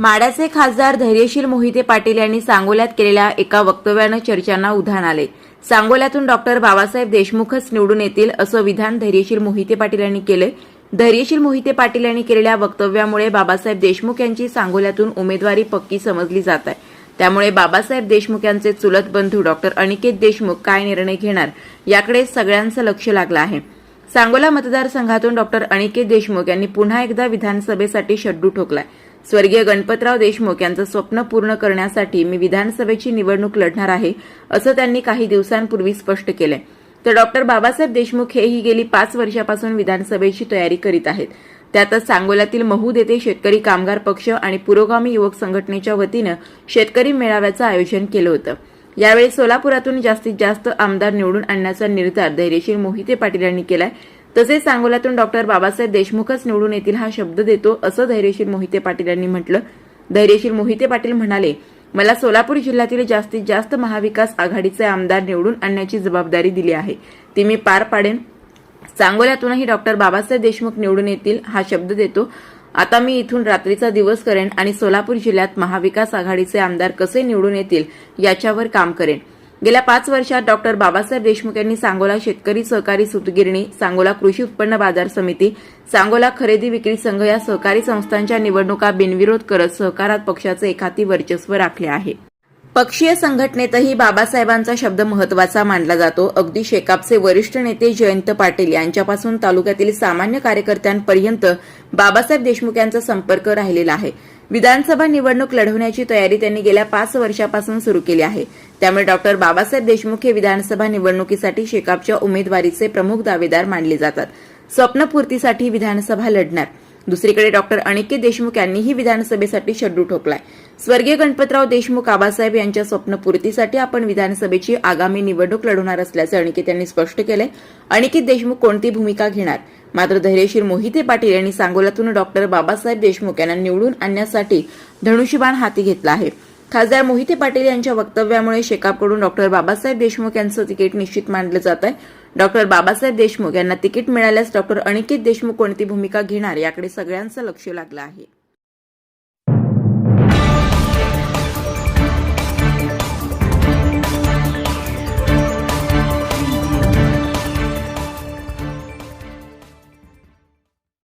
माड्याचे खासदार धैर्यशील मोहिते पाटील यांनी सांगोल्यात केलेल्या एका वक्तव्यानं चर्चांना उधाण आले. सांगोल्यातून डॉक्टर बाबासाहेब देशमुखच निवडून येतील असं विधान धैर्यशील मोहिते पाटील यांनी केले. धैर्यशील मोहिते पाटील यांनी केलेल्या वक्तव्यामुळे बाबासाहेब देशमुख यांची सांगोल्यातून उमेदवारी पक्की समजली जात आहे. त्यामुळे बाबासाहेब देशमुख यांचे चुलत बंधू डॉक्टर अनिकेत देशमुख काय निर्णय घेणार याकडे सगळ्यांचं लक्ष लागलं आहे. सांगोला मतदारसंघातून डॉक्टर अनिकेत देशमुख यांनी पुन्हा एकदा विधानसभेसाठी शड्डू ठोकलाय. स्वर्गीय गणपतराव देशमुख यांचं स्वप्न पूर्ण करण्यासाठी मी विधानसभेची निवडणूक लढणार आहे असं त्यांनी काही दिवसांपूर्वी स्पष्ट केलंय. तर डॉक्टर बाबासाहेब देशमुख हेही गेली पाच वर्षापासून विधानसभेची तयारी करीत आहेत. त्यातच सांगोल्यातील महूद येथे शेतकरी कामगार पक्ष आणि पुरोगामी युवक संघटनेच्या वतीनं शेतकरी मेळाव्याचं आयोजन केलं होतं. यावेळी सोलापुरातून जास्तीत जास्त आमदार निवडून आणण्याचा निर्धार धैर्यशील मोहिते पाटील यांनी केलाय. तसेच सांगोल्यातून डॉक्टर बाबासाहेब देशमुखच निवडून येतील हा शब्द देतो असं धैर्यशील मोहिते पाटील यांनी म्हटलं. धैर्यशील मोहिते पाटील म्हणाले मला सोलापूर जिल्ह्यातील जास्तीत जास्त महाविकास आघाडीचे आमदार निवडून आणण्याची जबाबदारी दिली आहे. ती मी पार पाडेन. सांगोल्यातूनही डॉक्टर बाबासाहेब देशमुख निवडून येतील हा शब्द देतो. आता मी इथून रात्रीचा दिवस करेन आणि सोलापूर जिल्ह्यात महाविकास आघाडीचे आमदार कसे निवडून येतील याच्यावर काम करेन. गेल्या पाच वर्षात डॉक्टर बाबासाहेब देशमुख यांनी सांगोला शेतकरी सहकारी सूतगिरणी सांगोला कृषी उत्पन्न बाजार समिती सांगोला खरेदी विक्री संघ या सहकारी संस्थांच्या निवडणुका बिनविरोध करत सहकारात पक्षाचे एखादी वर्चस्व राखले आहे. पक्षीय संघटनेतही बाबासाहेबांचा शब्द महत्त्वाचा मानला जातो. अगदी शेकापचे वरिष्ठ नेते जयंत पाटील यांच्यापासून तालुक्यातील सामान्य कार्यकर्त्यांपर्यंत बाबासाहेब देशमुख यांचा संपर्क राहिलेला आहे. विधानसभा निवडणूक लढवण्याची तयारी त्यांनी गेल्या पाच वर्षापासून सुरू केली आहे. त्यामुळे डॉक्टर बाबासाहेब देशमुख हे विधानसभा निवडणुकीसाठी शेकापच्या उमेदवारीचे प्रमुख दावेदार मानले जातात. स्वप्नपूर्तीसाठी विधानसभा लढणार. दुसरीकडे डॉक्टर अनिकेत देशमुख यांनीही विधानसभेसाठी शड्डू ठोकलाय. स्वर्गीय गणपतराव देशमुख आबासाहेब यांच्या स्वप्नपूर्तीसाठी आपण विधानसभेची आगामी निवडणूक लढवणार असल्याचं अनिकेत यांनी स्पष्ट केलंय अनिकेत देशमुख कोणती भूमिका घेणार? मात्र धैर्यशील मोहिते पाटील यांनी सांगोल्यातून डॉक्टर बाबासाहेब देशमुख यांना निवडून आणण्यासाठी धनुष्यबाण हाती घेतला आहे. खासदार मोहिते पाटील यांच्या वक्तव्यामुळे शेकापकडून डॉक्टर बाबासाहेब देशमुख यांचं तिकीट निश्चित मानलं जात आहे. डॉक्टर बाबासाहेब देशमुख यांना तिकीट मिळाल्यास डॉक्टर अनिकेत देशमुख कोणती भूमिका घेणार याकडे सगळ्यांचं लक्ष लागलं आहे.